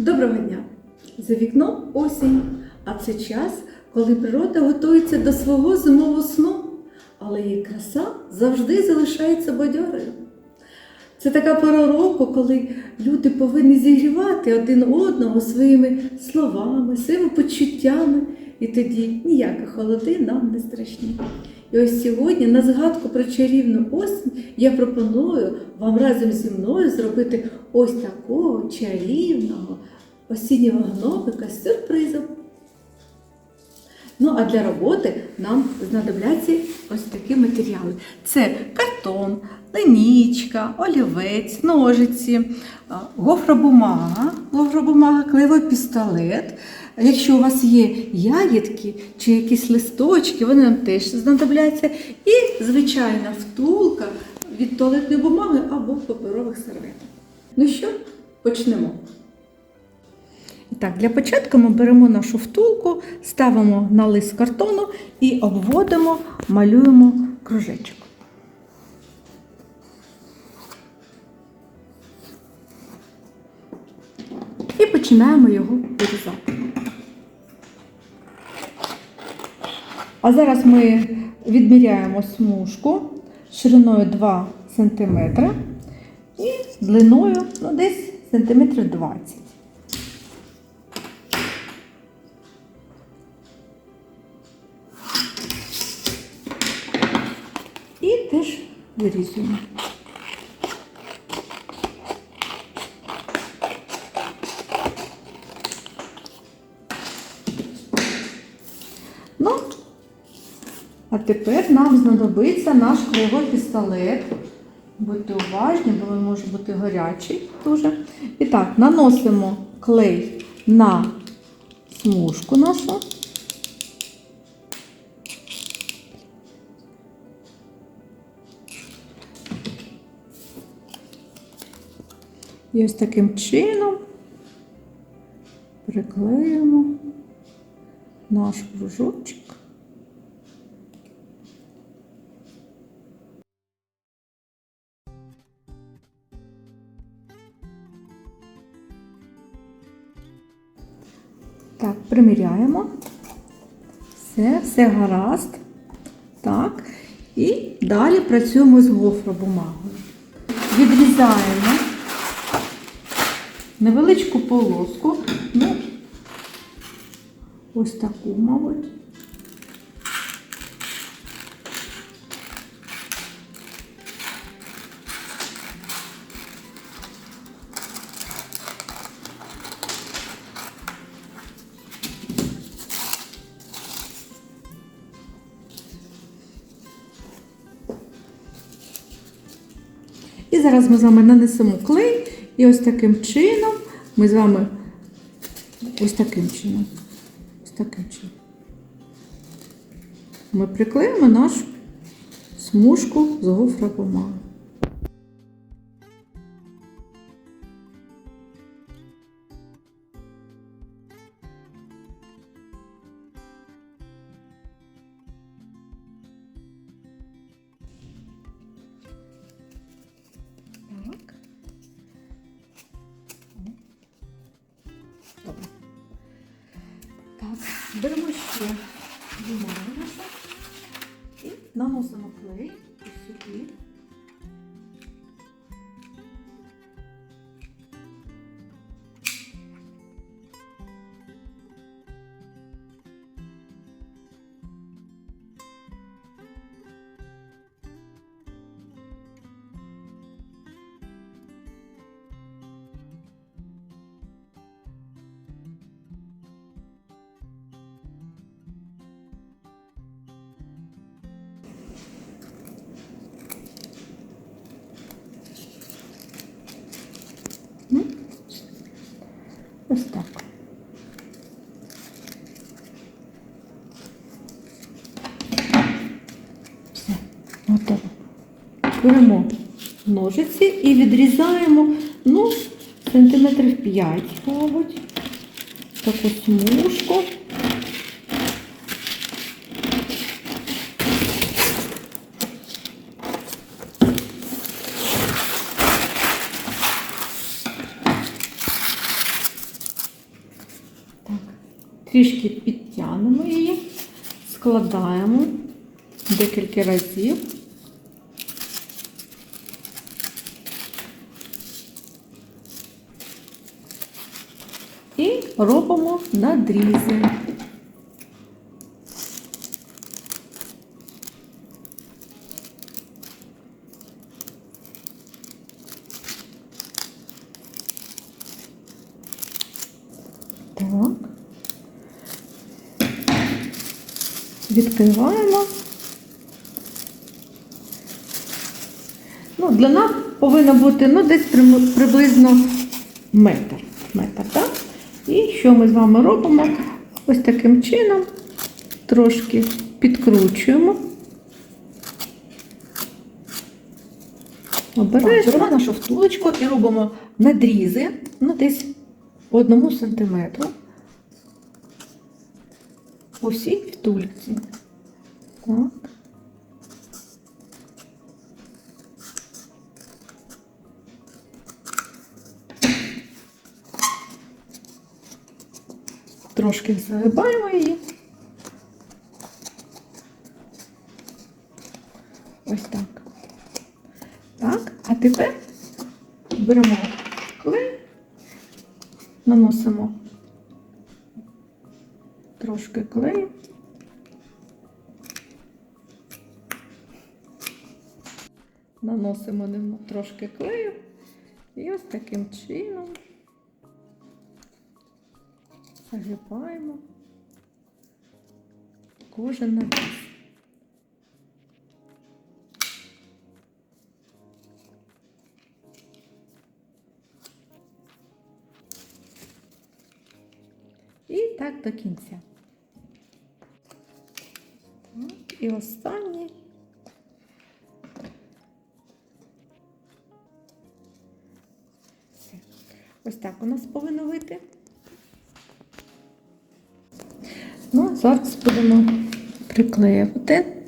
Доброго дня! За вікном осінь, а це час, коли природа готується до свого зимового сну, але її краса завжди залишається бадьорою. Це така пора року, коли люди повинні зігрівати один одного своїми словами, своїми почуттями, і тоді ніякі холоди нам не страшні. І ось сьогодні, на згадку про чарівну осінь, я пропоную вам разом зі мною зробити ось такого чарівного осіннього гномика з сюрпризом. Ну, а для роботи нам знадобляться ось такі матеріали: це картон, линічка, олівець, ножиці, гофробумага, гофробумага, клеєвий пістолет. Якщо у вас є ягідки чи якісь листочки, вони нам теж знадобляться. І звичайна втулка від туалетної бумаги або паперових серветок. Ну що, почнемо. Так, для початку ми беремо нашу втулку, ставимо на лист картону і обводимо, малюємо кружечок. І починаємо його вирізати. А зараз ми відміряємо смужку шириною 2 см і длиною ну, десь сантиметрів 20 І вирізуємо. Ну, а тепер нам знадобиться наш кривий пістолет. Будьте уважні, бо він може бути гарячий дуже. І так, наносимо клей на смужку нашу. І ось таким чином приклеїмо наш кружочок. Так, приміряємо. Все, все гаразд. Так. І далі працюємо з гофробумагою. Відрізаємо невеличку полоску, ну, ось таку, мабуть. І зараз ми з вами нанесемо клей, і ось таким чином ми з вами ось таким чином. Ось таким чином. Ми приклеїмо нашу смужку з гофробумаги. Беремо ще бумагу ось так. Все, готово. Беремо ножиці і відрізаємо, ну, сантиметрів 5, мабуть, таку смужку. Трішки підтягнемо її, складаємо декілька разів. І робимо надрізи. Так. Відкриваємо. Ну, для нас повинно бути ну, десь приблизно метр. метр так? І що ми з вами робимо? Ось таким чином трошки підкручуємо. Обережно беремо нашу втулочку і робимо надрізи ну, десь по одному сантиметру всій втульці. Так. Трошки загибаємо її. Ось так. Так, а тепер беремо клей, наносимо трошки клею. Наносимо ним трошки клею і ось таким чином загибаємо кожен навіс. І так до кінця. І останній. Ось так у нас повинно вийти. Ну, зараз будемо приклеювати.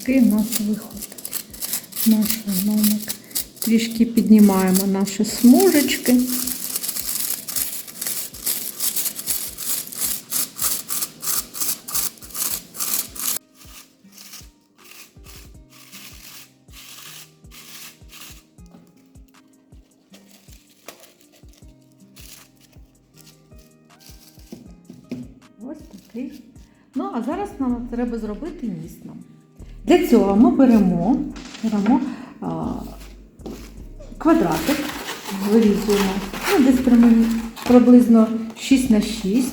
Такий у нас виходить наш гномик. Трішки піднімаємо наші смужечки. Ось такий. Ну, а зараз нам треба зробити ніс нам. Для цього ми беремо, беремо а, квадратик, вирізуємо ну, десь приблизно 6 на 6.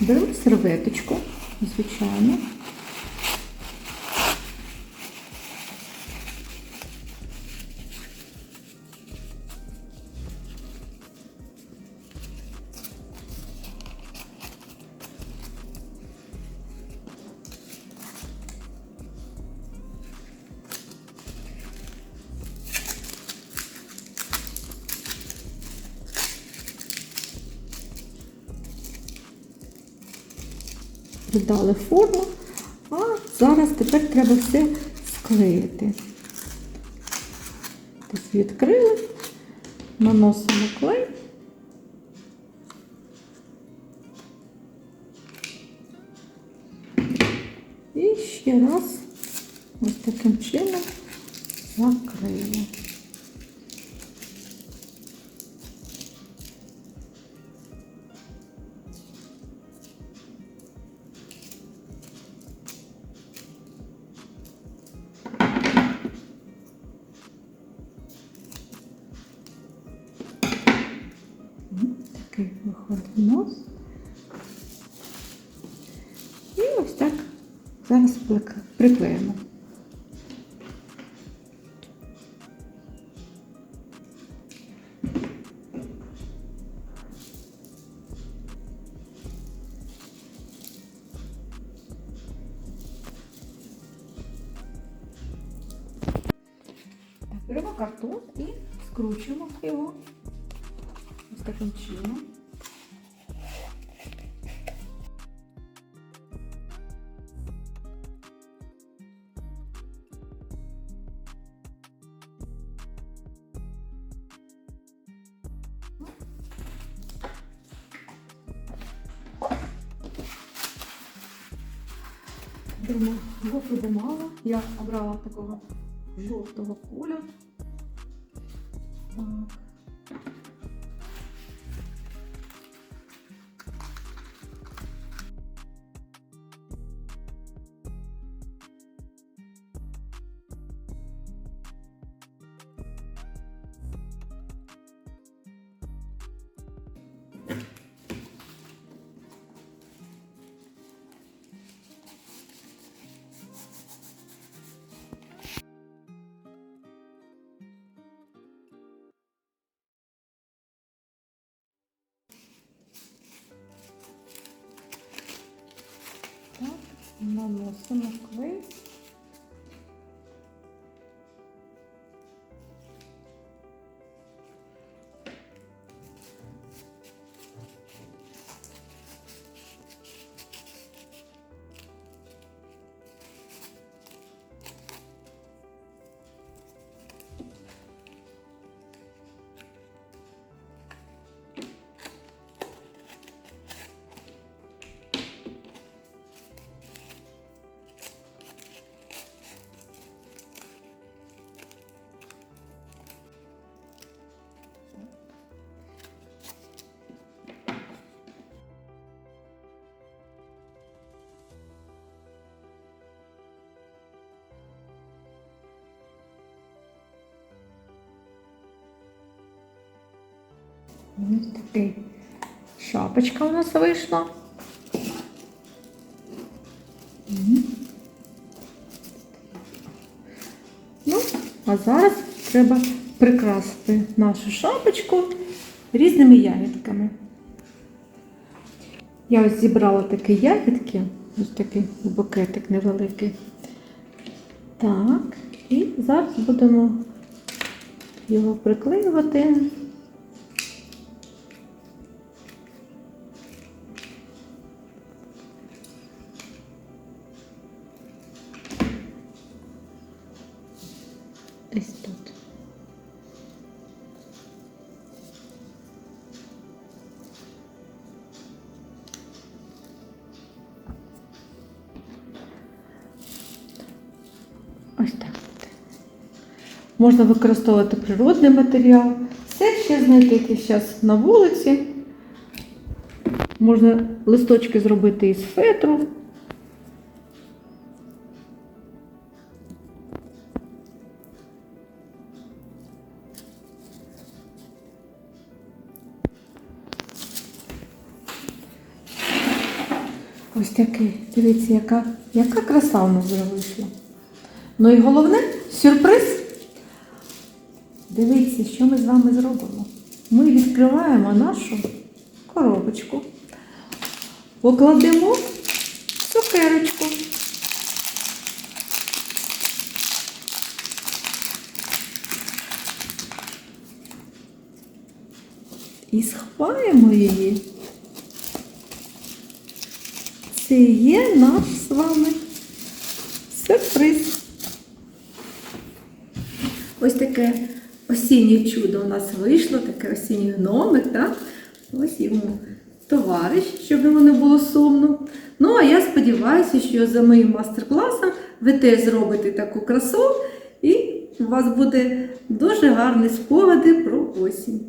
Беремо серветочку, звичайно. Додали форму, а зараз тепер треба все склеїти. Тобто відкрили, наносимо клей. І ще раз ось таким чином закриємо. І Беремо гофру бумагу. Я обрала такого жовтого кольору. Так. Так, наносимо клей. Ось такий шапочка у нас вийшла. Ну, а зараз треба прикрасити нашу шапочку різними ягідками. Я ось зібрала такі ягідки, ось такий букетик невеликий. Так, і зараз будемо його приклеювати. Ось так. Можна використовувати природний матеріал. Все ще знайти час на вулиці. Можна листочки зробити із фетру. Ось такий. Дивіться, яка, яка краса у нас вийшла. Ну і головне сюрприз. Дивіться, що ми з вами зробимо. Ми відкриваємо нашу коробочку, покладемо цукерочку. І сховаємо її. Це є наш з вами сюрприз. Ось таке осіннє чудо у нас вийшло, таке осінній гномик, так? Ось йому товариш, щоб йому не було сумно. Ну, а я сподіваюся, що за моїм мастер-класом ви теж зробите таку красу, і у вас буде дуже гарні спогади про осінь.